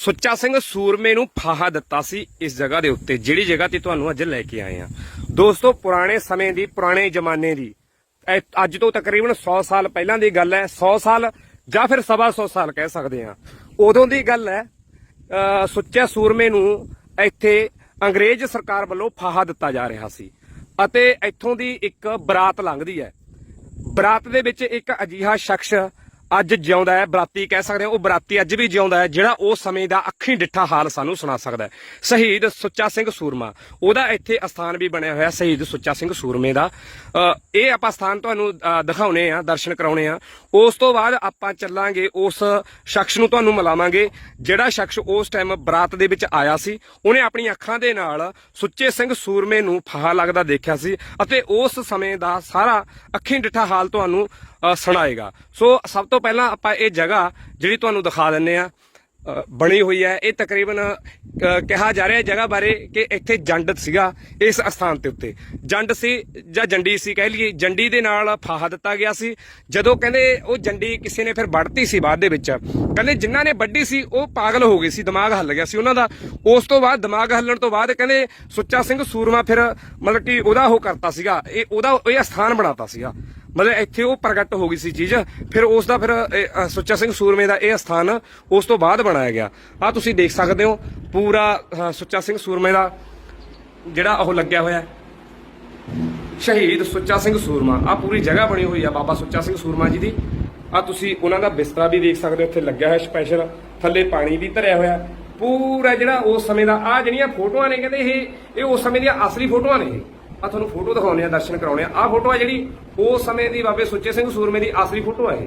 ਸੁੱਚਾ ਸਿੰਘ ਸੂਰਮੇ ਨੂੰ ਫਾਹਾ ਦਿੱਤਾ ਸੀ ਇਸ ਜਗ੍ਹਾ ਦੇ ਉੱਤੇ, ਜਿਹੜੀ ਜਗ੍ਹਾ ਤੇ ਤੁਹਾਨੂੰ ਅੱਜ ਲੈ ਕੇ ਆਏ ਆ ਦੋਸਤੋ, ਪੁਰਾਣੇ ਸਮੇਂ ਦੀ, ਪੁਰਾਣੇ ਜ਼ਮਾਨੇ ਦੀ। ਅੱਜ ਤੋਂ ਤਕਰੀਬਨ 100 ਸਾਲ ਪਹਿਲਾਂ ਦੀ ਗੱਲ ਹੈ 100 ਸਾਲ ਜਾਂ ਫਿਰ ਸਵਾ 100 ਸਾਲ ਕਹਿ ਸਕਦੇ ਆ ਉਦੋਂ ਦੀ ਗੱਲ ਹੈ ਸੁੱਚੇ ਸੂਰਮੇ ਨੂੰ ਇੱਥੇ ਅੰਗਰੇਜ਼ ਸਰਕਾਰ ਵੱਲੋਂ ਫਾਹਾ ਦਿੱਤਾ ਜਾ ਰਿਹਾ ਸੀ ਅਤੇ ਇੱਥੋਂ ਦੀ ਇੱਕ ਬਰਾਤ ਲੰਘਦੀ ਹੈ। ਬਰਾਤ ਦੇ ਵਿੱਚ ਇੱਕ ਅਜੀਹਾ ਸ਼ਖਸ ਅੱਜ ਜਿਉਂਦਾ ਹੈ ਬਰਾਤੀ ਕਹਿ ਸਕਦੇ ਹਾਂ ਉਹ ਬਰਾਤੀ ਅੱਜ ਵੀ ਜਿਉਂਦਾ ਹੈ ਜਿਹੜਾ ਉਸ ਸਮੇਂ ਦਾ ਅੱਖੀਂ ਡਿੱਠਾ ਹਾਲ ਸਾਨੂੰ ਸੁਣਾ ਸਕਦਾ ਹੈ। ਸ਼ਹੀਦ ਸੁੱਚਾ ਸਿੰਘ ਸੂਰਮਾ ਉਹਦਾ ਇੱਥੇ ਅਸਥਾਨ ਵੀ ਬਣਿਆ ਹੋਇਆ ਸ਼ਹੀਦ ਸੁੱਚਾ ਸਿੰਘ ਸੂਰਮੇ ਦਾ। ਇਹ ਆਪਾਂ ਸਥਾਨ ਤੁਹਾਨੂੰ ਅ, ਦਿਖਾਉਣੇ ਆ ਦਰਸ਼ਨ ਕਰਾਉਣੇ ਆ। ਉਸ ਤੋਂ ਬਾਅਦ ਆਪਾਂ ਚੱਲਾਂਗੇ ਉਸ ਸ਼ਖਸ ਨੂੰ ਤੁਹਾਨੂੰ ਮਿਲਾਵਾਂਗੇ ਜਿਹੜਾ ਸ਼ਖਸ ਉਸ ਟਾਈਮ ਬਰਾਤ ਦੇ ਵਿੱਚ ਆਇਆ ਸੀ ਉਹਨੇ ਆਪਣੀ ਅੱਖਾਂ ਦੇ ਨਾਲ ਸੁੱਚੇ ਸਿੰਘ ਸੂਰਮੇ ਨੂੰ ਫਾਹਾ ਲੱਗਦਾ ਦੇਖਿਆ ਸੀ ਅਤੇ ਉਸ ਸਮੇਂ ਦਾ ਸਾਰਾ ਅੱਖੀਂ ਡਿੱਠਾ ਹਾਲ ਤੁਹਾਨੂੰ ਸੁਣਾਏਗਾ ਸੋ ਸਭ ਤੋਂ ਪਹਿਲਾਂ ਆਪਾਂ ਇਹ ਜਗ੍ਹਾ ਜਿਹੜੀ ਤੁਹਾਨੂੰ ਦਿਖਾ ਦਿੰਨੇ ਆ ਬਣੀ ਹੋਈ ਹੈ। ਇਹ ਤਕਰੀਬਨ ਕਿਹਾ ਜਾ ਰਿਹਾ ਹੈ ਜਗ੍ਹਾ ਬਾਰੇ ਕਿ ਇੱਥੇ ਜੰਡ ਸੀਗਾ ਇਸ ਸਥਾਨ ਤੇ ਉੱਤੇ। ਜੰਡ ਸੀ ਜਾਂ ਜੰਡੀ ਸੀ ਕਹਿ ਲਈਏ। ਜੰਡੀ ਦੇ ਨਾਲ ਫਾਹਾ ਦਿੱਤਾ ਗਿਆ ਸੀ। ਜਦੋਂ ਕਹਿੰਦੇ ਉਹ ਜੰਡੀ ਕਿਸੇ ਨੇ ਫਿਰ ਵੱਢਤੀ ਸੀ ਬਾਅਦ ਦੇ ਵਿੱਚ, ਕਹਿੰਦੇ ਜਿਨ੍ਹਾਂ ਨੇ ਵੱਢੀ ਸੀ ਉਹ ਪਾਗਲ ਹੋ ਗਏ ਸੀ, ਦਿਮਾਗ ਹੱਲ ਗਿਆ ਸੀ ਉਹਨਾਂ ਦਾ। ਉਸ ਤੋਂ ਬਾਅਦ ਦਿਮਾਗ ਹੱਲਣ ਤੋਂ ਬਾਅਦ ਕਹਿੰਦੇ ਸੁੱਚਾ ਸਿੰਘ ਸੂਰਮਾ ਫਿਰ ਮਤਲਬ ਕਿ ਉਹਦਾ ਉਹ ਕਰਤਾ ਸੀਗਾ। ਇਹ ਉਹਦਾ ਇਹ ਸਥਾਨ ਬਣਾਤਾ ਸੀਗਾ। ਮਤਲਬ ਇੱਥੇ ਉਹ ਪ੍ਰਗਟ ਹੋ ਗਈ ਸੀ ਚੀਜ਼ ਫਿਰ ਉਸ ਦਾ ਫਿਰ ਇਹ, ਅ, ਸੁੱਚਾ ਸਿੰਘ ਸੂਰਮੇ ਦਾ ਇਹ ਸਥਾਨ ਉਸ ਤੋਂ ਬਾਅਦ ਬਣਾਇਆ ਗਿਆ। ਆ ਤੁਸੀਂ ਦੇਖ ਸਕਦੇ ਹੋ ਪੂਰਾ ਅ, ਸੁੱਚਾ ਸਿੰਘ ਸੂਰਮੇ ਦਾ ਜਿਹੜਾ ਉਹ ਲੱਗਿਆ ਹੋਇਆ ਹੈ। ਸ਼ਹੀਦ ਸੁੱਚਾ ਸਿੰਘ ਸੂਰਮਾ। ਆ ਪੂਰੀ ਜਗ੍ਹਾ ਬਣੀ ਹੋਈ ਆ ਬਾਬਾ ਸੁੱਚਾ ਸਿੰਘ ਸੂਰਮਾ ਜੀ ਦੀ। ਆ ਤੁਸੀਂ ਉਹਨਾਂ ਦਾ ਬਿਸਤਰਾ ਵੀ ਦੇਖ ਸਕਦੇ ਹੋ ਇੱਥੇ ਲੱਗਿਆ ਹੋਇਆ ਸਪੈਸ਼ਲ ਥੱਲੇ ਪਾਣੀ ਵੀ ਧਰਿਆ ਹੋਇਆ। ਪੂਰਾ ਜਿਹੜਾ ਉਸ ਸਮੇਂ ਦਾ ਆ ਜਿਹੜੀਆਂ ਫੋਟੋਆਂ ਨੇ ਕਹਿੰਦੇ ਇਹ ਇਹ ਉਸ ਸਮੇਂ ਦੀਆਂ ਅਸਲੀ ਫੋਟੋਆਂ ਨੇ ਇਹ। ਆ ਤੁਹਾਨੂੰ ਫੋਟੋ ਦਿਖਾਉਂਦੇ ਆ, ਦਰਸ਼ਨ ਕਰਾਉਣੇ ਆ। ਆ ਫੋਟੋ ਆ ਜਿਹੜੀ ਉਸ ਸਮੇਂ ਦੀ ਬਾਬੇ ਸੁੱਚੇ ਸਿੰਘ ਸੂਰਮੇ ਦੀ ਅਸਲੀ ਫੋਟੋ ਆ ਇਹ।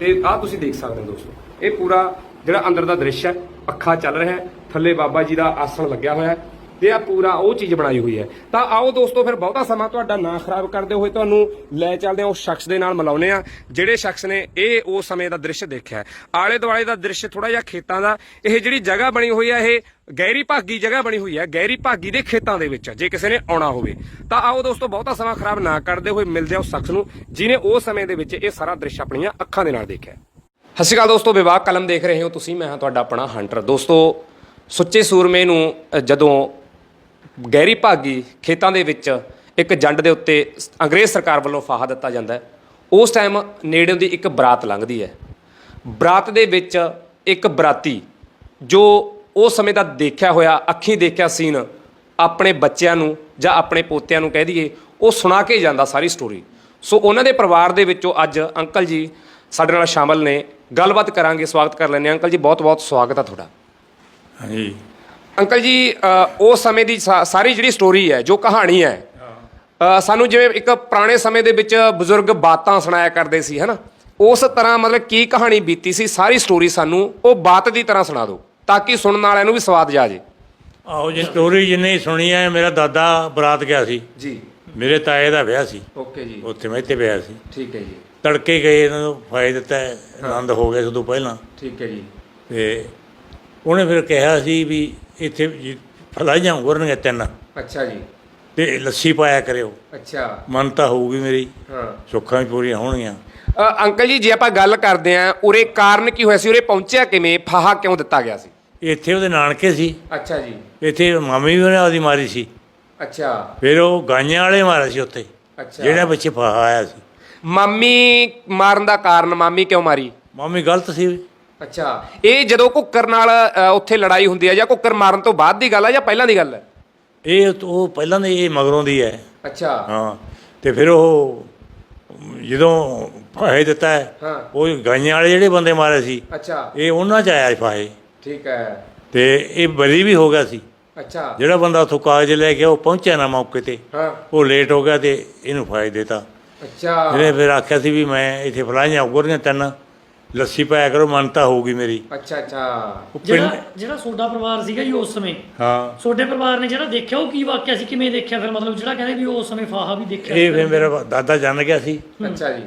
ਤੇ ਆ ਤੁਸੀਂ ਦੇਖ ਸਕਦੇ ਹੋ ਦੋਸਤੋ, ਇਹ ਪੂਰਾ ਜਿਹੜਾ ਅੰਦਰ ਦਾ ਦ੍ਰਿਸ਼ ਹੈ, ਪੱਖਾ ਚੱਲ ਰਿਹਾ ਹੈ, ਥੱਲੇ ਬਾਬਾ ਜੀ ਦਾ ਆਸਣ ਲੱਗਿਆ ਹੋਇਆ ਹੈ। ਤੇ ਆ ਪੂਰਾ ਉਹ ਚੀਜ਼ ਬਣਾਈ ਹੋਈ ਹੈ। ਤਾਂ ਆਓ ਦੋਸਤੋ, ਫਿਰ ਬਹੁਤਾ ਸਮਾਂ ਤੁਹਾਡਾ ਨਾ ਖਰਾਬ ਕਰਦੇ ਹੋਏ ਤੁਹਾਨੂੰ ਲੈ ਚੱਲਦੇ ਹਾਂ, ਉਸ ਸ਼ਖਸ ਦੇ ਨਾਲ ਮਿਲਾਉਂਦੇ ਆ ਜਿਹੜੇ ਸ਼ਖਸ ਨੇ ਇਹ ਉਸ ਸਮੇਂ ਦਾ ਦ੍ਰਿਸ਼ ਦੇਖਿਆ ਆਲੇ ਦੁਆਲੇ ਦਾ ਦ੍ਰਿਸ਼ ਥੋੜਾ ਜਿਹਾ ਖੇਤਾਂ ਦਾ, ਇਹ ਜਿਹੜੀ ਜਗ੍ਹਾ ਬਣੀ ਹੋਈ ਹੈ, ਇਹ ਗਹਿਰੀ ਭਾਗੀ ਜਗ੍ਹਾ ਬਣੀ ਹੋਈ ਹੈ, ਗਹਿਰੀ ਭਾਗੀ ਦੇ ਖੇਤਾਂ ਦੇ ਵਿੱਚ, ਜੇ ਕਿਸੇ ਨੇ ਆਉਣਾ ਹੋਵੇ। ਤਾਂ ਆਓ ਦੋਸਤੋ, ਬਹੁਤਾ ਸਮਾਂ ਖਰਾਬ ਨਾ ਕਰਦੇ ਹੋਏ ਮਿਲਦੇ ਆ ਉਸ ਸ਼ਖਸ ਨੂੰ ਜਿਨੇ ਉਸ ਸਮੇਂ ਦੇ ਵਿੱਚ ਇਹ ਸਾਰਾ ਦ੍ਰਿਸ਼ ਆਪਣੀਆਂ ਅੱਖਾਂ ਦੇ ਨਾਲ ਦੇਖਿਆ ਸਤਿ ਸ਼੍ਰੀ ਅਕਾਲ ਦੋਸਤੋ, ਵਿਵਾਹ ਕਲਮ ਦੇਖ ਰਹੇ ਹੋ ਤੁਸੀਂ, ਮੈਂ ਹਾਂ ਤੁਹਾਡਾ ਆਪਣਾ ਹੰਟਰ ਦੋਸਤੋ, ਸੁੱਚੇ ਸੂਰਮੇ ਨੂੰ ਜਦੋਂ ਗਹਿਰੀ ਭਾਗੀ ਖੇਤਾਂ ਦੇ ਵਿੱਚ ਇੱਕ ਜੰਡ ਦੇ ਉੱਤੇ ਅੰਗਰੇਜ਼ ਸਰਕਾਰ ਵੱਲੋਂ ਫਾਹਾ ਦਿੱਤਾ ਜਾਂਦਾ ਹੈ। ਉਸ ਟਾਈਮ ਨੇੜਿਓਂ ਦੀ ਇੱਕ ਬਰਾਤ ਲੰਘਦੀ ਹੈ। ਬਰਾਤ ਦੇ ਵਿੱਚ ਇੱਕ ਬਰਾਤੀ ਜੋ ਉਸ ਸਮੇਂ ਦਾ ਦੇਖਿਆ ਹੋਇਆ, ਅੱਖੀਂ ਦੇਖਿਆ ਸੀਨ ਆਪਣੇ ਬੱਚਿਆਂ ਨੂੰ ਜਾਂ ਆਪਣੇ ਪੋਤਿਆਂ ਨੂੰ ਕਹਿ ਦਈਏ, ਉਹ ਸੁਣਾ ਕੇ ਜਾਂਦਾ ਸਾਰੀ ਸਟੋਰੀ ਸੋ ਉਹਨਾਂ ਦੇ ਪਰਿਵਾਰ ਦੇ ਵਿੱਚੋਂ ਅੱਜ ਅੰਕਲ ਜੀ ਸਾਡੇ ਨਾਲ ਸ਼ਾਮਲ ਨੇ। ਗੱਲਬਾਤ ਕਰਾਂਗੇ, ਸਵਾਗਤ ਕਰ ਲੈਂਦੇ ਹਾਂ। ਅੰਕਲ ਜੀ ਬਹੁਤ ਬਹੁਤ ਸਵਾਗਤ ਹੈ ਤੁਹਾਡਾ। ਹਾਂਜੀ। ਅੰਕਲ ਜੀ ਉਸ ਸਮੇਂ ਦੀ ਸਾਰੀ ਜਿਹੜੀ ਸਟੋਰੀ ਹੈ ਜੋ ਕਹਾਣੀ ਹੈ ਸਾਨੂੰ ਜਿਵੇਂ ਇੱਕ ਪੁਰਾਣੇ ਸਮੇਂ ਦੇ ਵਿੱਚ ਬਜ਼ੁਰਗ ਬਾਤਾਂ ਸੁਣਾਇਆ ਕਰਦੇ ਸੀ ਹਨਾ? ਉਸ ਤਰ੍ਹਾਂ ਮਤਲਬ ਕੀ ਕਹਾਣੀ ਬੀਤੀ ਸੀ ਸਾਰੀ ਸਟੋਰੀ ਸਾਨੂੰ ਉਹ ਬਾਤ ਦੀ ਤਰ੍ਹਾਂ ਸੁਣਾ ਦਿਓ ਤਾਂ ਕਿ ਸੁਣਨ ਵਾਲਿਆਂ ਨੂੰ ਵੀ ਸਵਾਦ ਜਾ ਜੇ। ਆਹੋ ਜੀ ਸਟੋਰੀ ਜਿੰਨੀ ਸੁਣੀ ਹੈ ਮੇਰਾ ਦਾਦਾ ਬਰਾਤ ਗਿਆ ਸੀ। ਜੀ। ਮੇਰੇ ਤਾਏ ਦਾ ਵਿਆਹ ਸੀ। ਓਕੇ ਜੀ। ਉੱਥੇ ਮੈਂ ਇੱਥੇ ਪਿਆ ਸੀ। ਠੀਕ ਹੈ ਜੀ। ਤੜਕੇ ਗਏ ਇਹਨਾਂ ਨੂੰ ਫਾਇਦਾ ਦਿੱਤਾ ਆਨੰਦ ਹੋ ਗਿਆ ਉਦੋਂ ਪਹਿਲਾਂ। ਠੀਕ ਹੈ ਜੀ। ਤੇ ਉਹਨੇ ਫਿਰ ਕਿਹਾ ਸੀ ਵੀ ਇੱਥੇ ਫਲਾਈਆਂ ਗੁਰਨਗੇ ਤਿੰਨ। ਅੱਛਾ ਜੀ। ਤੇ ਲੱਸੀ ਪਾਇਆ ਕਰਿਓ। ਅੱਛਾ। ਮੰਨਤਾ ਹੋਊਗੀ ਮੇਰੀ। ਹਾਂ। ਸੁੱਖਾਂ ਵੀ ਪੂਰੀਆਂ ਹੋਣਗੀਆਂ। ਅ, ਅੰਕਲ ਜੀ ਜੇ ਆਪਾਂ ਗੱਲ ਕਰਦੇ ਆਂ ਉਰੇ ਕਾਰਨ ਕੀ ਹੋਇਆ ਸੀ? ਉਰੇ ਪਹੁੰਚਿਆ ਕਿਵੇਂ? ਫਾਹਾ ਕਿਉਂ ਦਿੱਤਾ ਗਿਆ ਸੀ? ਇੱਥੇ ਉਹਦੇ ਨਾਨਕੇ ਸੀ। ਅੱਛਾ ਜੀ। ਇੱਥੇ ਮਾਮੀ ਵੀ ਉਹਨੇ ਆਦੀ ਮਾਰੀ ਸੀ। ਅੱਛਾ। ਫਿਰ ਉਹ ਗਾਈਆਂ ਵਾਲੇ ਮਾਰੇ ਸੀ ਉੱਥੇ। ਅੱਛਾ। ਜਿਹੜਾ ਬੱਚੇ ਫਾਹਾ ਆਇਆ ਸੀ। ਮਾਮੀ ਮਾਰਨ ਦਾ ਕਾਰਨ ਮਾਮੀ ਕਿਉਂ ਮਾਰੀ? ਮਾਮੀ ਗਲਤ ਸੀ। ਅੱਛਾ ਇਹ ਜਦੋਂ ਕੁੱਕਰ ਨਾਲ ਅ, ਉੱਥੇ ਲੜਾਈ ਹੁੰਦੀ ਹੈ ਜਾਂ ਕੁੱਕਰ ਮਾਰਨ ਤੋਂ ਬਾਅਦ ਦੀ ਗੱਲ ਹੈ ਜਾਂ ਪਹਿਲਾਂ ਦੀ ਗੱਲ ਹੈ? ਇਹ ਤਾਂ ਉਹ ਪਹਿਲਾਂ ਦੀ ਇਹ ਮਗਰੋਂ ਦੀ ਹੈ। ਅੱਛਾ। ਹਾਂ ਤੇ ਫਿਰ ਉਹ ਜਦੋਂ ਫਾਹੇ ਦਿੱਤਾ ਹੈ ਹਾਂ। ਉਹ ਗਾਈਆਂ ਵਾਲੇ ਜਿਹੜੇ ਬੰਦੇ ਮਾਰੇ ਸੀ ਅੱਛਾ। ਇਹ ਉਹਨਾਂ ਚ ਆਇਆ ਫਾਹੇ। ਠੀਕ ਹੈ। ਤੇ ਇਹ ਬਰੀ ਵੀ ਹੋ ਗਿਆ ਸੀ। ਅੱਛਾ। ਜਿਹੜਾ ਬੰਦਾ ਉੱਥੋਂ ਕਾਗਜ਼ ਲੈ ਕੇ ਉਹ ਪਹੁੰਚਿਆ ਨਾ ਮੌਕੇ ਤੇ ਹਾਂ। ਉਹ ਲੇਟ ਹੋ ਗਿਆ ਤੇ ਇਹਨੂੰ ਫਾਹੇ ਦਿੱਤਾ। ਅੱਛਾ। ਇਹਨੇ ਫਿਰ ਆਖਿਆ ਸੀ ਵੀ ਮੈਂ ਇੱਥੇ ਫਲਾਈਆਂ ਉਗਰੀਆਂ ਤਿੰਨ ਲੱਸੀ ਪਾਇਆ ਕਰੋ ਮੰਨਤਾ ਹੋਊਗੀ ਮੇਰੀ। ਅੱਛਾ ਅੱਛਾ। ਉਹ ਜਿਹੜਾ ਪਿੰਡ ਜਿਹੜਾ ਸੋਡਾ ਪਰਿਵਾਰ ਸੀਗਾ ਜੀ ਉਸ ਸਮੇਂ? ਹਾਂ। ਸੋਡੇ ਪਰਿਵਾਰ ਨੇ ਜਿਹੜਾ ਦੇਖਿਆ ਉਹ ਕੀ ਵਾਕਿਆ ਸੀ? ਕਿਵੇਂ ਦੇਖਿਆ ਫਿਰ? ਮਤਲਬ ਜਿਹੜਾ ਕਹਿੰਦੇ ਵੀ ਉਸ ਸਮੇਂ ਫਾਹਾ ਵੀ ਦੇਖਿਆ ਇਹ ਫਿਰ ਮੇਰਾ ਦਾਦਾ ਜਾਣ ਗਿਆ ਸੀ। ਅੱਛਾ ਜੀ।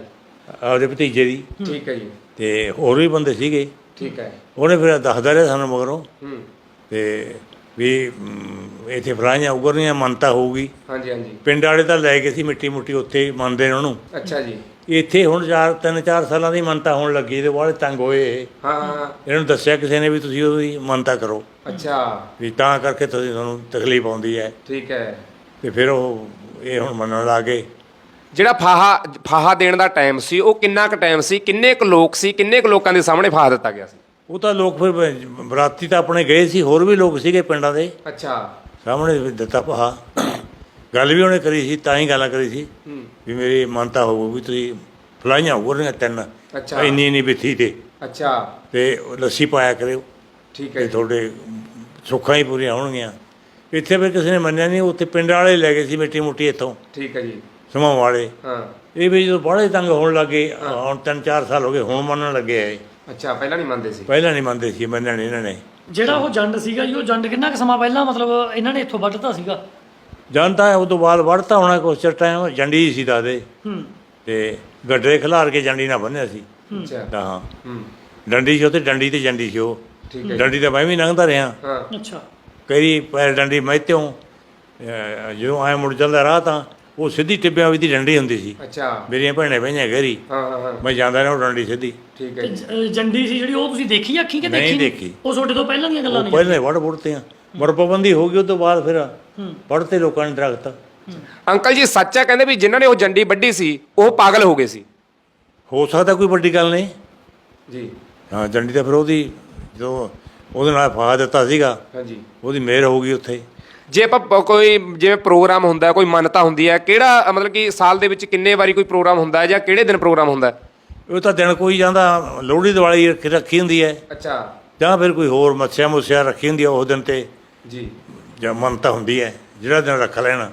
ਆਪਦੇ ਭਤੀਜੇ ਦੀ। ਠੀਕ ਹੈ ਜੀ। ਤੇ ਹੋਰ ਵੀ ਬੰਦੇ ਸੀਗੇ। ਠੀਕ ਹੈ। ਉਹਨੇ ਫਿਰ ਦੱਸਦਾ ਰਿਹਾ ਸਾਨੂੰ ਮਗਰੋਂ। ਹੂੰ। ਤੇ ਵੀ ਮ, ਇੱਥੇ ਫਲਾਈਆਂ ਉਗਰਨੀਆਂ ਮੰਨਤਾ ਹੋਊਗੀ। ਹਾਂਜੀ ਹਾਂਜੀ। ਪਿੰਡ ਵਾਲੇ ਤਾਂ ਲੈ ਗਏ ਸੀ ਮਿੱਟੀ ਮੁੱਟੀ ਉੱਥੇ ਹੀ ਮੰਨਦੇ ਨੇ ਉਹਨੂੰ। ਅੱਛਾ ਜੀ। ਇੱਥੇ ਹੁਣ ਚਾਰ ਤਿੰਨ ਚਾਰ ਸਾਲਾਂ ਦੀ ਮੰਨਤਾ ਹੋਣ ਲੱਗੀ ਤੇ ਬਾਹਲੇ ਤੰਗ ਹੋਏ। ਹਾਂ। ਇਹਨਾਂ ਨੂੰ ਦੱਸਿਆ ਕਿਸੇ ਨੇ ਵੀ ਤੁਸੀਂ ਉਹਦੀ ਮੰਨਤਾ ਕਰੋ। ਅੱਛਾ। ਵੀ ਤਾਂ ਕਰਕੇ ਤੁਸੀਂ ਤੁਹਾਨੂੰ ਤਕਲੀਫ ਆਉਂਦੀ ਹੈ। ਠੀਕ ਹੈ। ਤੇ ਫਿਰ ਉਹ ਇਹ ਹੁਣ ਮੰਨਣ ਲੱਗੇ ਜਿਹੜਾ ਫਾਹਾ ਫਾਹਾ ਦੇਣ ਦਾ ਟਾਈਮ ਸੀ ਉਹ ਕਿੰਨਾ ਕੁ ਟਾਈਮ ਸੀ? ਕਿੰਨੇ ਕੁ ਲੋਕ ਸੀ? ਕਿੰਨੇ ਕੁ ਲੋਕਾਂ ਦੇ ਸਾਹਮਣੇ ਫਾਹਾ ਦਿੱਤਾ ਗਿਆ ਸੀ? ਉਹ ਤਾਂ ਲੋਕ ਫਿਰ ਬਰਾਤੀ ਤਾਂ ਆਪਣੇ ਗਏ ਸੀ ਹੋਰ ਵੀ ਲੋਕ ਸੀਗੇ ਪਿੰਡਾਂ ਦੇ। ਅੱਛਾ। ਸਾਹਮਣੇ ਦਿੱਤਾ ਪਹਾ ਗੱਲ ਵੀ ਉਹਨੇ ਕਰੀ ਸੀ ਤਾਂ ਹੀ ਗੱਲਾਂ ਕਰੀ ਸੀ ਹੂੰ। ਵੀ ਮੇਰੀ ਮੰਨਤਾ ਹੋਊ ਵੀ ਤੁਸੀਂ ਫਲਾਈਆਂ ਹੋਣਗੀਆਂ ਤਿੰਨ ਅੱਛਾ। ਇੰਨੀ ਇੰਨੀ ਬਿੱਥੀ ਤੇ। ਅੱਛਾ। ਤੇ ਲੱਸੀ ਪਾਇਆ ਕਰਿਓ। ਠੀਕ ਹੈ ਤੇ। ਤੁਹਾਡੇ ਸੁੱਖਾਂ ਹੀ ਪੂਰੀਆਂ ਹੋਣਗੀਆਂ। ਇੱਥੇ ਫਿਰ ਕਿਸੇ ਨੇ ਮੰਨਿਆ ਨਹੀਂ ਉੱਥੇ ਪਿੰਡ ਵਾਲੇ ਲੈ ਗਏ ਸੀ ਮਿੱਟੀ ਮੁੱਟੀ ਇੱਥੋਂ। ਠੀਕ ਹੈ ਜੀ। ਸਮਾਂ ਵਾਲੇ। ਹਾਂ। ਇਹ ਵੀ ਜਦੋਂ ਬੜੇ ਤੰਗ ਹੋਣ ਲੱਗੇ ਹੁਣ ਤਿੰਨ ਚਾਰ ਸਾਲ ਹੋ ਗਏ ਹੁਣ ਮੰਨਣ ਲੱਗੇ ਆ ਅੱਛਾ ਪਹਿਲਾਂ ਨਹੀਂ ਮੰਨਦੇ ਸੀ। ਪਹਿਲਾਂ ਨਹੀਂ ਮੰਨਦੇ ਸੀ ਮੰਨਿਆ ਨਹੀਂ ਇਹਨਾਂ ਨੇ। ਜਿਹੜਾ ਉਹ ਜੰਡ ਸੀਗਾ ਜੀ ਉਹ ਜੰਡ ਕਿੰਨਾ ਕੁ ਸਮਾਂ ਪਹਿਲਾਂ ਮਤਲਬ ਇਹਨਾਂ ਨੇ ਇੱਥੋਂ ਵੱਢਤਾ ਸੀਗਾ? ਜਾਣਦਾ ਹੈ ਉਹ ਤੋਂ ਬਾਅਦ ਵੜਤਾ ਹੋਣਾ ਕੁਛ ਚਿਰ ਟਾਈਮ ਜੰਡੀ ਸੀ ਦਾਦੇ ਹੂੰ। ਤੇ ਗੱਡੇ ਖਿਲਾਰ ਕੇ ਜੰਡੀ ਨਾਲ ਬੰਨਿਆ ਸੀ। ਅੱਛਾ। ਤਾਂ ਹਾਂ। ਹੂੰ। ਡੰਡੀ ਸੀ ਉਹ ਤੇ ਡੰਡੀ ਤੇ ਜੰਡੀ ਸੀ ਉਹ। ਠੀਕ ਹੈ। ਡੰਡੀ ਤਾਂ ਮੈਂ ਵੀ ਲੰਘਦਾ ਰਿਹਾ। ਹਾਂ। ਅੱਛਾ। ਕਈ ਪੈਰ ਡੰਡੀ ਮੈਤਿਓ ਜਦੋਂ ਆਏ ਮੁੜ ਚੱਲਦਾ ਰਾਹ ਤਾਂ ਉਹ ਸਿੱਧੀ ਟਿੱਬਿਆਂ ਵਿੱਚ ਦੀ ਡੰਡੀ ਹੁੰਦੀ ਸੀ। ਅੱਛਾ। ਮੇਰੀਆਂ ਭੈਣਾਂ ਬਈਆਂ ਘਰੀ ਹਾਂ ਹਾਂ ਹਾਂ। ਮੈਂ ਜਾਂਦਾ ਰਿਹਾ ਉਹ ਡੰਡੀ ਸਿੱਧੀ। ਠੀਕ ਹੈ ਜੰਡੀ ਸੀ ਜਿਹੜੀ ਉਹ ਤੁਸੀਂ ਦੇਖੀ ਅੱਖੀ ਕਿ ਨਹੀਂ ਦੇਖੀ ਦੇਖੀ। ਉਹ ਤੁਹਾਡੇ ਤੋਂ ਪਹਿਲਾਂ ਦੀਆਂ ਗੱਲਾਂ ਨੇ ਪਹਿਲੇ ਵੜ ਵੜਤੇ ਆ ਵੜ ਪਾਬੰਦੀ ਹੋ ਗਈ ਉਹ ਤੋਂ ਬਾਅਦ ਫਿਰ ਹੂੰ ਵੜਤੇ ਲੋਕਾਂ ਨੇ ਦਰਖਤ। ਅੰਕਲ ਜੀ ਸੱਚ ਹੈ ਕਹਿੰਦੇ ਵੀ ਜਿਨ੍ਹਾਂ ਨੇ ਉਹ ਜੰਡੀ ਵੱਢੀ ਸੀ ਉਹ ਪਾਗਲ ਹੋ ਗਏ ਸੀ। ਹੋ ਸਕਦਾ ਕੋਈ ਵੱਡੀ ਗੱਲ ਨਹੀਂ। ਜੀ। ਹਾਂ ਡੰਡੀ ਤਾਂ ਫਿਰ ਉਹਦੀ ਜੋ ਉਹਦੇ ਨਾਲ ਫਾ ਦਿੱਤਾ ਸੀਗਾ ਹਾਂਜੀ। ਉਹਦੀ ਮਿਹਰ ਹੋ ਗਈ ਉੱਥੇ। ਜੇ ਆਪਾਂ ਪ- ਕੋਈ ਜਿਵੇਂ ਪ੍ਰੋਗਰਾਮ ਹੁੰਦਾ ਹੈ, ਕੋਈ ਮੰਨਤਾ ਹੁੰਦੀ ਹੈ ਕਿਹੜਾ ਅ, ਮਤਲਬ ਕਿ ਸਾਲ ਦੇ ਵਿੱਚ ਕਿੰਨੇ ਵਾਰੀ ਕੋਈ ਪ੍ਰੋਗਰਾਮ ਹੁੰਦਾ ਹੈ ਜਾਂ ਕਿਹੜੇ ਦਿਨ ਪ੍ਰੋਗਰਾਮ ਹੁੰਦਾ ਹੈ? ਉਹ ਤਾਂ ਦਿਨ ਕੋਈ ਜਾਂਦਾ ਲੋਹੜੀ ਦਿਵਾਲੀ ਰੱਖੀ- ਰੱਖੀ ਹੁੰਦੀ ਹੈ। ਅੱਛਾ। ਜਾਂ ਫਿਰ ਕੋਈ ਹੋਰ ਮੱਸਿਆ ਮੁੱਸਿਆ ਰੱਖੀ ਹੁੰਦੀ ਹੈ ਉਸ ਦਿਨ ਤੇ। ਜੀ। ਜਾਂ ਮੰਨਤਾ ਹੁੰਦੀ ਹੈ ਜਿਹੜਾ ਦਿਨ ਰੱਖ ਲੈਣਾ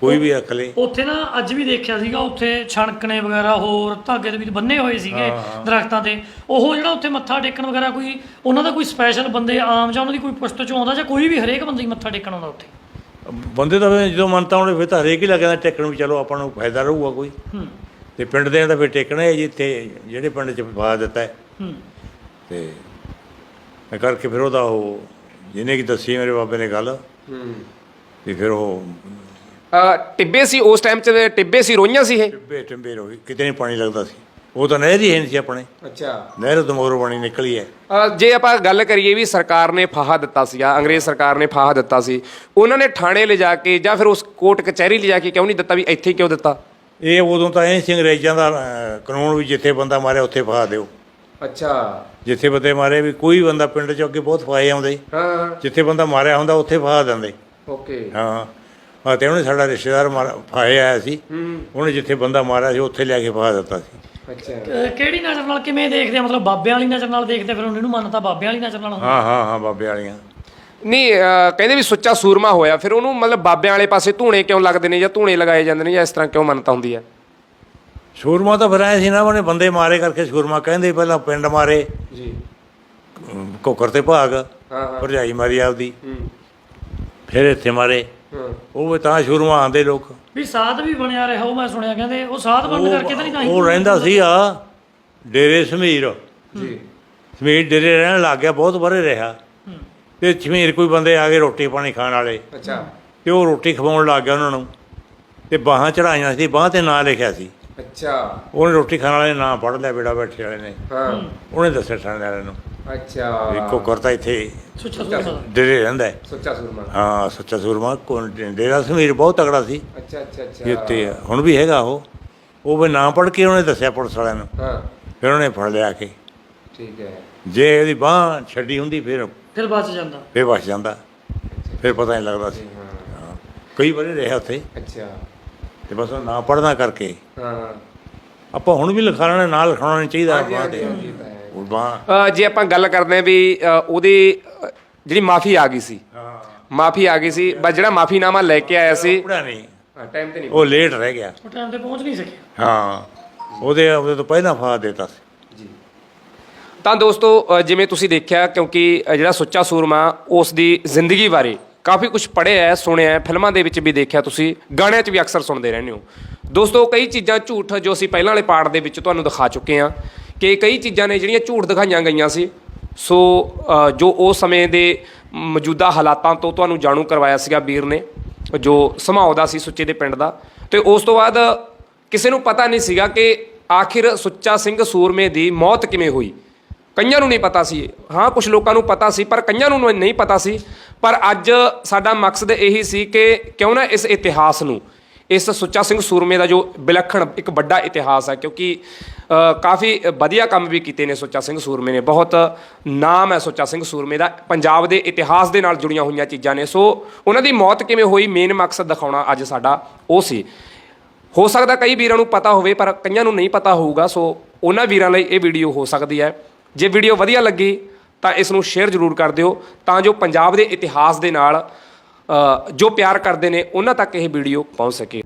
ਕੋਈ ਵੀ ਰੱਖ ਲੇ। ਉੱਥੇ ਨਾ ਅੱਜ ਵੀ ਦੇਖਿਆ ਸੀਗਾ ਉੱਥੇ ਛਣਕਣੇ ਵਗੈਰਾ ਹੋਰ ਧਾਗੇ ਦੇ ਵਿੱਚ ਬੰਨੇ ਹੋਏ ਸੀਗੇ ਦਰਖਤਾਂ ਤੇ। ਉਹ ਜਿਹੜਾ ਉੱਥੇ ਮੱਥਾ ਟੇਕਣ ਵਗੈਰਾ ਕੋਈ ਉਹਨਾਂ ਦਾ ਕੋਈ ਸਪੈਸ਼ਲ ਬੰਦੇ ਆਮ ਜਾਂ ਉਹਨਾਂ ਦੀ ਕੋਈ ਪੁਸ਼ਤ ਚੋਂ ਆਉਂਦਾ ਜਾਂ ਕੋਈ ਵੀ ਹਰੇਕ ਬੰਦੇ ਮੱਥਾ ਟੇਕਣ ਆਉਂਦਾ ਉੱਥੇ? ਬੰਦੇ ਤਾਂ ਜਦੋਂ ਮੰਨਤਾ ਹੋਣੇ ਫਿਰ ਤਾਂ ਹਰੇਕ ਹੀ ਲੱਗਦਾ ਟੇਕਣ ਵੀ ਚਲੋ ਆਪਾਂ ਨੂੰ ਫਾਇਦਾ ਰਹੂਗਾ ਕੋਈ। ਤੇ ਪਿੰਡ ਦੇ ਤਾਂ ਫਿਰ ਟੇਕਣਾ ਹੈ ਜਿੱਥੇ ਜਿਹੜੇ ਪਿੰਡ 'ਚ ਫਾ ਦਿੱਤਾ ਹੈ। ਤੇ ਕਰਕੇ ਫਿਰ ਉਹਦਾ ਉਹ ਜਿਹਨੇ ਕੀ ਦੱਸੀ ਮੇਰੇ ਬਾਬੇ ਨੇ ਗੱਲ ਹੂੰ। ਤੇ ਫਿਰ ਉਹ ਅ, ਟਿੱਬੇ ਸੀ ਉਸ ਟਾਈਮ 'ਚ ਟਿੱਬੇ ਸੀ ਰੋਈਆਂ ਸੀ ਇਹ? ਟਿੱਬੇ ਟਿੰਬੇ ਰੋਈ ਕਿਤੇ ਨਹੀਂ ਪਾਣੀ ਲੱਗਦਾ ਸੀ। ਉਹ ਤਾਂ ਨਹਿਰ ਹੀ ਹੈ ਨਹੀਂ ਸੀ ਆਪਣੇ। ਅੱਛਾ। ਨਹਿਰ ਤੋਂ ਮਗਰੋਂ ਪਾਣੀ ਨਿਕਲੀ ਹੈ। ਅ, ਜੇ ਆਪਾਂ ਗੱਲ ਕਰੀਏ ਵੀ ਸਰਕਾਰ ਨੇ ਫਾਹਾ ਦਿੱਤਾ ਸੀ ਆ ਅੰਗਰੇਜ਼ ਸਰਕਾਰ ਨੇ ਫਾਹਾ ਦਿੱਤਾ ਸੀ ਉਹਨਾਂ ਨੇ ਥਾਣੇ ਲਿਜਾ ਕੇ ਜਾਂ ਫਿਰ ਉਸ ਕੋਰਟ ਕਚਹਿਰੀ ਲਿਜਾ ਕੇ ਕਿਉਂ ਨਹੀਂ ਦਿੱਤਾ ਵੀ ਇੱਥੇ ਕਿਉਂ ਦਿੱਤਾ? ਇਹ ਉਦੋਂ ਤਾਂ ਇਹ ਸੀ ਅੰਗਰੇਜ਼ਾਂ ਦਾ ਅਹ, ਕਾਨੂੰਨ ਵੀ ਜਿੱਥੇ ਬੰਦਾ ਮਾਰਿਆ ਉੱਥੇ ਫਾ ਦਿਓ। ਅੱਛਾ। ਜਿੱਥੇ ਬੰਦੇ ਮਾਰੇ ਵੀ ਕੋਈ ਬੰਦਾ ਪਿੰਡ 'ਚ ਅੱਗੇ ਬਹੁਤ ਫਾਏ ਆਉਂਦੇ। ਹਾਂ। ਜਿੱਥੇ ਬੰਦਾ ਮਾਰਿਆ ਹੁੰਦਾ ਉੱਥੇ ਫਾ ਦਿੰਦੇ। ਓਕੇ। ਹਾਂ। ਹਾਂ ਤੇ ਉਹਨੇ ਸਾਡਾ ਰਿਸ਼ਤੇਦਾਰ ਮਾਰ ਫਾਏ ਆਇਆ ਸੀ। ਹੂੰ। ਉਹਨੇ ਜਿੱਥੇ ਬੰਦਾ ਮਾਰਿਆ ਸੀ ਉੱਥੇ ਲਿਆ ਕੇ ਫਾ ਦਿੱਤਾ ਸੀ। ਅੱਛਾ। ਕਿਹੜੀ ਨਜ਼ਰ ਨਾਲ ਕਿਵੇਂ ਦੇਖਦੇ ਆ? ਮਤਲਬ ਬਾਬਿਆਂ ਵਾਲੀ ਨਜ਼ਰ ਨਾਲ ਦੇਖਦੇ ਫਿਰ ਉਹਨੂੰ ਇਹਨੂੰ ਮੰਨਤਾ ਬਾਬਿਆਂ ਵਾਲੀ ਨਜ਼ਰ ਨਾਲ ਹਾਂ ਹਾਂ ਹਾਂ ਬਾਬੇ ਵਾਲੀਆਂ। ਨਹੀਂ ਕਹਿੰਦੇ ਵੀ ਸੁੱਚਾ ਸੂਰਮਾ ਹੋਇਆ ਫਿਰ ਉਹਨੂੰ ਮਤਲਬ ਬਾਬਿਆਂ ਵਾਲੇ ਪਾਸੇ ਧੂਣੇ ਕਿਉਂ ਲੱਗਦੇ ਨੇ ਜਾਂ ਧੂਣੇ ਲਗਾਏ ਜਾਂਦੇ ਨੇ ਜਾਂ ਇਸ ਤਰ੍ਹਾਂ ਕਿਉਂ ਮੰਨਤਾ ਹੁੰਦੀ ਹੈ ਸ਼ੂਰਮਾ ਤਾਂ ਫਿਰ ਆਏ ਸੀ ਨਾ ਉਹਨੇ ਬੰਦੇ ਮਾਰੇ ਕਰਕੇ ਸ਼ੂਰਮਾ ਕਹਿੰਦੇ ਪਹਿਲਾਂ ਪਿੰਡ ਮਾਰੇ। ਜੀ। ਘੋਕਰ ਤੇ ਭਾਗ ਹਾਂ ਹਾਂ। ਭਰਜਾਈ ਮਾਰੀ ਆਪਦੀ। ਹੂੰ। ਫਿਰ ਇੱਥੇ ਮਾਰੇ। ਹਾਂ। ਉਹ ਵੀ ਤਾਂ ਸ਼ੂਰਮਾ ਆਂਦੇ ਲੋਕ। ਵੀ ਸਾਧ ਵੀ ਬਣਿਆ ਰਿਹਾ ਉਹ ਮੈਂ ਸੁਣਿਆ ਕਹਿੰਦੇ ਉਹ ਸਾਧ ਬੰਦ ਕਰਕੇ ਤਾਂ ਨਹੀਂ ਤਾਂ ਹੀ ਉਹ ਰਹਿੰਦਾ ਸੀ ਆ ਡੇਰੇ ਸਮੀਰ। ਜੀ। ਸਮੀਰ ਡੇਰੇ ਰਹਿਣ ਲੱਗ ਗਿਆ ਬਹੁਤ ਬਰੇ ਰਿਹਾ। ਹੂੰ। ਤੇ ਸਮੀਰ ਕੋਈ ਬੰਦੇ ਆ ਗਏ ਰੋਟੀ ਪਾਣੀ ਖਾਣ ਵਾਲੇ। ਅੱਛਾ। ਤੇ ਉਹ ਰੋਟੀ ਖਵਾਉਣ ਲੱਗ ਗਿਆ ਉਹਨਾਂ ਨੂੰ। ਤੇ ਬਾਹਾਂ ਚੜਾਈਆਂ ਸੀ ਬਾਹਾਂ ਤੇ ਨਾਂ ਲਿਖਿਆ ਸੀ। ਅੱਛਾ। ਉਹਨੇ ਰੋਟੀ ਖਾਣ ਵਾਲੇ ਨਾਂ ਪੜ੍ਹ ਲਿਆ ਬੇੜਾ ਬੈਠੇ ਵਾਲੇ ਨੇ। ਹਾਂ। ਉਹਨੇ ਦੱਸਿਆ ਠਾਣੇ ਵਾਲਿਆਂ ਨੂੰ। ਅੱਛਾ। ਇੱਕੋ ਕਰਤਾ ਇੱਥੇ ਸੁੱਚਾ ਸੁੱਚਾ ਡੇਰੇ ਰਹਿੰਦਾ ਹੈ। ਸੁੱਚਾ ਸੂਰਮਾ ਹਾਂ ਸੱਚਾ ਸੂਰਮਾ। ਕੋਣ? ਡੇਰਾ ਸਮੀਰ ਬਹੁਤ ਤਗੜਾ ਸੀ। ਅੱਛਾ ਅੱਛਾ ਇਹ ਅੱਛਾ। ਉੱਤੇ ਆ। ਹੁਣ ਵੀ ਹੈਗਾ ਉਹ। ਉਹ ਵੀ ਨਾਂ ਪੜ੍ਹ ਕੇ ਉਹਨੇ ਦੱਸਿਆ ਪੁਲਿਸ ਵਾਲਿਆਂ ਨੂੰ। ਹਾਂ। ਫਿਰ ਉਹਨੇ ਫੜ ਲਿਆ ਕੇ। ਠੀਕ ਹੈ। ਜੇ ਇਹਦੀ ਬਾਹ ਛੱਡੀ ਹੁੰਦੀ ਫਿਰ ਫਿਰ ਬਚ ਜਾਂਦਾ। ਫਿਰ ਬਚ ਜਾਂਦਾ। ਫਿਰ ਪਤਾ ਨਹੀਂ ਲੱਗਦਾ ਸੀ। ਹਾਂ। ਹਾਂ। ਕਈ ਵਾਰੀ ਰਿਹਾ ਉੱਥੇ। ਅੱਛਾ। ਤੇ ਬਸ ਉਹ ਨਾ ਪੜਨਾ ਕਰਕੇ। ਹਾਂ। ਆਪਾਂ ਹੁਣ ਵੀ ਲਿਖਾਣਾ ਨਾਲ ਲਿਖਾਉਣਾ ਨਹੀਂ ਚਾਹੀਦਾ ਹਾਂਜੀ, ਬਾਹ ਹਾਂਜੀ, ਤੇ ਹਾਂਜੀ, ਤਾਂ ਹੈ। ਉਹ ਬਾਹ ਅ, ਜੇ ਆਪਾਂ ਗੱਲ ਕਰਦੇ ਹਾਂ ਵੀ ਉਹਦੀ ਜਿਹੜੀ ਮਾਫੀ ਆ ਗਈ ਸੀ। ਹਾਂ। ਮਾਫੀ ਆ ਗਈ ਸੀ ਬਸ ਜਿਹੜਾ ਮਾਫੀਨਾਮਾ ਲੈ ਕੇ ਆਇਆ ਸੀ। ਪੜਿਆ ਨਹੀਂ। ਟਾਈਮ ਤੇ ਨਹੀਂ ਉਹ ਲੇਟ ਰਹਿ ਗਿਆ। ਉਹ ਟਾਈਮ ਤੇ ਪਹੁੰਚ ਨਹੀਂ ਸਕਿਆ। ਹਾਂ। ਉਹਦੇ ਉਹਦੇ ਤੋਂ ਪਹਿਲਾਂ ਫਾ ਦਿੱਤਾ ਸੀ। ਜੀ। ਤਾਂ ਦੋਸਤੋ ਜਿਵੇਂ ਤੁਸੀਂ ਦੇਖਿਆ ਕਿਉਂਕਿ ਜਿਹੜਾ ਸੁੱਚਾ ਸੂਰਮਾ ਉਸ ਦੀ ਜ਼ਿੰਦਗੀ ਬਾਰੇ ਕਾਫੀ ਕੁਝ ਪੜ੍ਹਿਆ ਹੈ ਸੁਣਿਆ ਹੈ ਫਿਲਮਾਂ ਦੇ ਵਿੱਚ ਵੀ ਦੇਖਿਆ ਤੁਸੀਂ, ਗਾਣਿਆਂ 'ਚ ਵੀ ਅਕਸਰ ਸੁਣਦੇ ਰਹਿੰਦੇ ਹੋ। ਦੋਸਤੋ, ਕਈ ਚੀਜ਼ਾਂ ਝੂਠ ਜੋ ਅਸੀਂ ਪਹਿਲਾਂ ਵਾਲੇ ਪਾਠ ਦੇ ਵਿੱਚ ਤੁਹਾਨੂੰ ਦਿਖਾ ਚੁੱਕੇ ਹਾਂ ਕਿ ਕਈ ਚੀਜ਼ਾਂ ਨੇ ਜਿਹੜੀਆਂ ਝੂਠ ਦਿਖਾਈਆਂ ਗਈਆਂ ਸੀ। ਸੋ ਜੋ ਉਸ ਸਮੇਂ ਦੇ ਮੌਜੂਦਾ ਹਾਲਾਤਾਂ ਤੋਂ ਤੁਹਾਨੂੰ ਜਾਣੂ ਕਰਵਾਇਆ ਸੀਗਾ ਵੀਰ ਨੇ, ਜੋ ਸਮਾਉਦਾ ਸੀ ਸੁੱਚੇ ਦੇ ਪਿੰਡ ਦਾ। ਤੇ ਉਸ ਤੋਂ ਬਾਅਦ ਕਿਸੇ ਨੂੰ ਪਤਾ ਨਹੀਂ ਸੀਗਾ ਕਿ ਆਖਿਰ ਸੁੱਚਾ ਸਿੰਘ ਸੂਰਮੇ ਦੀ ਮੌਤ ਕਿਵੇਂ ਹੋਈ। ਕਈਆਂ ਨੂੰ ਨਹੀਂ ਪਤਾ ਸੀ। ਹਾਂ ਕੁਝ ਲੋਕਾਂ ਨੂੰ ਪਤਾ ਸੀ, ਪਰ ਕਈਆਂ ਨੂੰ ਨਹੀਂ ਪਤਾ ਸੀ। ਪਰ ਅੱਜ ਸਾਡਾ ਮਕਸਦ ਇਹੀ ਸੀ ਕਿ ਕਿਉਂ ਨਾ ਇਸ ਇਤਿਹਾਸ ਨੂੰ, ਇਸ ਸੁੱਚਾ ਸਿੰਘ ਸੂਰਮੇ ਦਾ ਜੋ ਵਿਲੱਖਣ ਇੱਕ ਵੱਡਾ ਇਤਿਹਾਸ ਹੈ, ਕਿਉਂਕਿ ਕਾਫੀ ਵਧੀਆ ਕੰਮ ਵੀ ਕੀਤੇ ਨੇ ਸੁੱਚਾ ਸਿੰਘ ਸੂਰਮੇ ਨੇ। ਬਹੁਤ ਨਾਮ ਹੈ ਸੁੱਚਾ ਸਿੰਘ ਸੂਰਮੇ ਦਾ, ਪੰਜਾਬ ਦੇ ਇਤਿਹਾਸ ਦੇ ਨਾਲ ਜੁੜੀਆਂ ਹੋਈਆਂ ਚੀਜ਼ਾਂ ਨੇ। ਸੋ ਉਹਨਾਂ ਦੀ ਮੌਤ ਕਿਵੇਂ ਹੋਈ ਮੇਨ ਮਕਸਦ ਦਿਖਾਉਣਾ ਅੱਜ ਸਾਡਾ ਉਹ ਸੀ। ਹੋ ਸਕਦਾ ਕਈ ਵੀਰਾਂ ਨੂੰ ਪਤਾ ਹੋਵੇ, ਪਰ ਕਈਆਂ ਨੂੰ ਨਹੀਂ ਪਤਾ ਹੋਊਗਾ, ਸੋ ਉਹਨਾਂ ਵੀਰਾਂ ਲਈ ਇਹ ਵੀਡੀਓ ਹੋ ਸਕਦੀ ਹੈ। ਜੇ ਵੀਡੀਓ ਵਧੀਆ ਲੱਗੀ, ਤਾਂ ਇਸ ਨੂੰ ਸ਼ੇਅਰ ਜ਼ਰੂਰ ਕਰ ਦਿਓ, ਤਾਂ ਜੋ ਪੰਜਾਬ ਦੇ ਇਤਿਹਾਸ ਦੇ ਨਾਲ ਜੋ ਪਿਆਰ ਕਰਦੇ ਨੇ, ਉਹਨਾਂ ਤੱਕ ਇਹ ਵੀਡੀਓ ਪਹੁੰਚ ਸਕੇ।